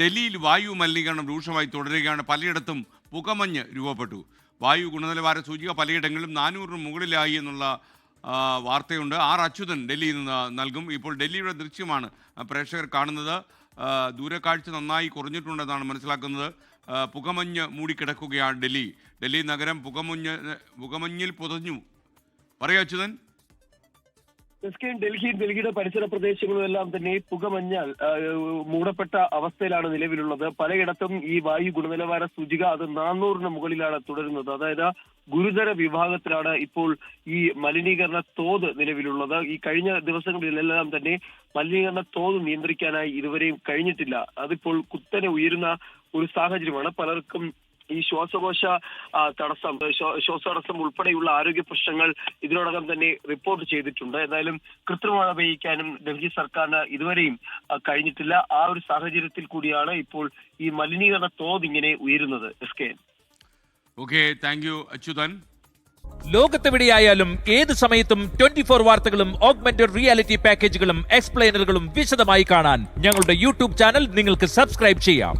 ഡൽഹിയിൽ വായു മലിനീകരണം രൂക്ഷമായി തുടരുകയാണ്. പലയിടത്തും പുകമഞ്ഞ് രൂപപ്പെട്ടു. വായു ഗുണനിലവാര സൂചിക പലയിടങ്ങളിലും നാനൂറിന് മുകളിലായി എന്നുള്ള വാർത്തയുണ്ട്. ആർ അച്യുതൻ ഡൽഹിയിൽ നിന്ന് നൽകും. ഇപ്പോൾ ഡൽഹിയുടെ ദൃശ്യമാണ് പ്രേക്ഷകർ കാണുന്നത്. ദൂരക്കാഴ്ച നന്നായി കുറഞ്ഞിട്ടുണ്ടെന്നാണ് മനസ്സിലാക്കുന്നത്. പുകമഞ്ഞ് മൂടിക്കിടക്കുകയാണ് ഡൽഹി. ഡൽഹി നഗരം പുകമഞ്ഞ് പുകമഞ്ഞിൽ പുതഞ്ഞു. പറയൂ അച്യുതൻ. എസ്കെയും ഡൽഹിയും ഡൽഹിയുടെ പരിസര പ്രദേശങ്ങളും എല്ലാം തന്നെ പുകമഞ്ഞാൽ മൂടപ്പെട്ട അവസ്ഥയിലാണ് നിലവിലുള്ളത്. പലയിടത്തും ഈ വായു ഗുണനിലവാര സൂചിക അത് നാനൂറിന് മുകളിലാണ് തുടരുന്നത്. അതായത് ഗുരുതര വിഭാഗത്തിലാണ് ഇപ്പോൾ ഈ മലിനീകരണ തോത് നിലവിലുള്ളത്. ഈ കഴിഞ്ഞ ദിവസങ്ങളിലെല്ലാം തന്നെ മലിനീകരണ തോത് നിയന്ത്രിക്കാനായി ഇതുവരെയും കഴിഞ്ഞിട്ടില്ല. അതിപ്പോൾ കുത്തനെ ഉയരുന്ന ഒരു സാഹചര്യമാണ്. പലർക്കും ഈ ശ്വാസകോശ തടസ്സം ശ്വാസതടസ്സം ഉൾപ്പെടെയുള്ള ആരോഗ്യ പ്രശ്നങ്ങൾ ഇതിനോടകം തന്നെ റിപ്പോർട്ട് ചെയ്തിട്ടുണ്ട്. എന്തായാലും കൃത്രിമഴ പെയ്യിക്കാനും ഡൽഹി സർക്കാരിന് ഇതുവരെയും കഴിഞ്ഞിട്ടില്ല. ആ ഒരു സാഹചര്യത്തിൽ കൂടിയാണ് ഇപ്പോൾ ഈ മലിനീകരണ തോത് ഇങ്ങനെ ഉയരുന്നത്. S K okay thank you Achuthan. ലോകത്തെവിടെയായാലും ഏത് സമയത്തും ട്വന്റി ഫോർ വാർത്തകളും ഓഗ്മെന്റഡ് റിയാലിറ്റി പാക്കേജുകളും എക്സ്പ്ലെയിനറുകളും വിശദമായി കാണാൻ ഞങ്ങളുടെ യൂട്യൂബ് ചാനൽ നിങ്ങൾക്ക് സബ്സ്ക്രൈബ് ചെയ്യാം.